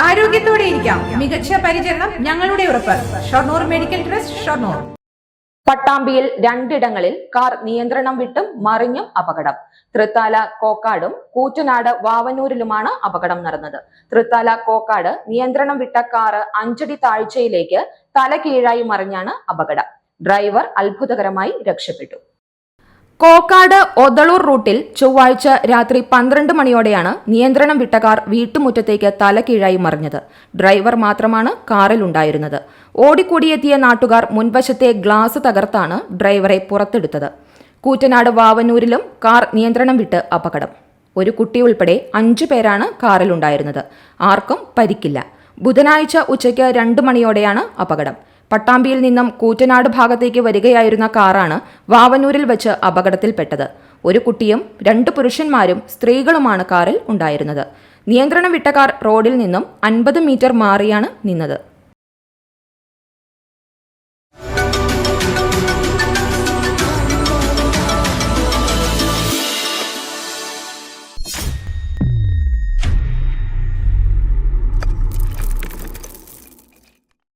ആരോഗ്യത്തോടെ ഇരിക്കാം. മികച്ച പരിചരണം ഞങ്ങളുടെ ഉറപ്പ്. Shoranur medical trust Shoranur. പട്ടാമ്പിയിൽ രണ്ടിടങ്ങളിൽ കാർ നിയന്ത്രണം വിട്ടും മറിഞ്ഞും അപകടം. തൃത്താല കോക്കാടും കൂറ്റനാട് വാവനൂരിലുമാണ് അപകടം നടന്നത്. തൃത്താല കോക്കാട് നിയന്ത്രണം വിട്ട കാറ് അഞ്ചടി താഴ്ചയിലേക്ക് തല കീഴായി മറിഞ്ഞാണ് അപകടം. ഡ്രൈവർ അത്ഭുതകരമായി രക്ഷപ്പെട്ടു. കോക്കാട് ഒതളൂർ റൂട്ടിൽ ചൊവ്വാഴ്ച രാത്രി പന്ത്രണ്ട് മണിയോടെയാണ് നിയന്ത്രണം വിട്ട കാർ വീട്ടുമുറ്റത്തേക്ക് തലകീഴായി മറിഞ്ഞത്. ഡ്രൈവർ മാത്രമാണ് കാറിലുണ്ടായിരുന്നത്. ഓടിക്കൂടിയെത്തിയ നാട്ടുകാർ മുൻവശത്തെ ഗ്ലാസ് തകർത്താണ് ഡ്രൈവറെ പുറത്തെടുത്തത്. കൂറ്റനാട് വാവന്നൂരിലും കാർ നിയന്ത്രണം വിട്ട് അപകടം. ഒരു കുട്ടിയുൾപ്പെടെ അഞ്ചു പേരാണ് കാറിലുണ്ടായിരുന്നത്. ആർക്കും പരിക്കില്ല. ബുധനാഴ്ച ഉച്ചയ്ക്ക് രണ്ട് മണിയോടെയാണ് അപകടം. പട്ടാമ്പിയിൽ നിന്നും കൂറ്റനാട് ഭാഗത്തേക്ക് വരികയായിരുന്ന കാറാണ് വാവനൂരിൽ വെച്ച് അപകടത്തിൽപ്പെട്ടത്. ഒരു കുട്ടിയും രണ്ട് പുരുഷന്മാരും സ്ത്രീകളുമാണ് കാറിൽ ഉണ്ടായിരുന്നത്. നിയന്ത്രണം വിട്ട കാർ റോഡിൽ നിന്നും അൻപത് മീറ്റർ മാറിയാണ് നിന്നത്.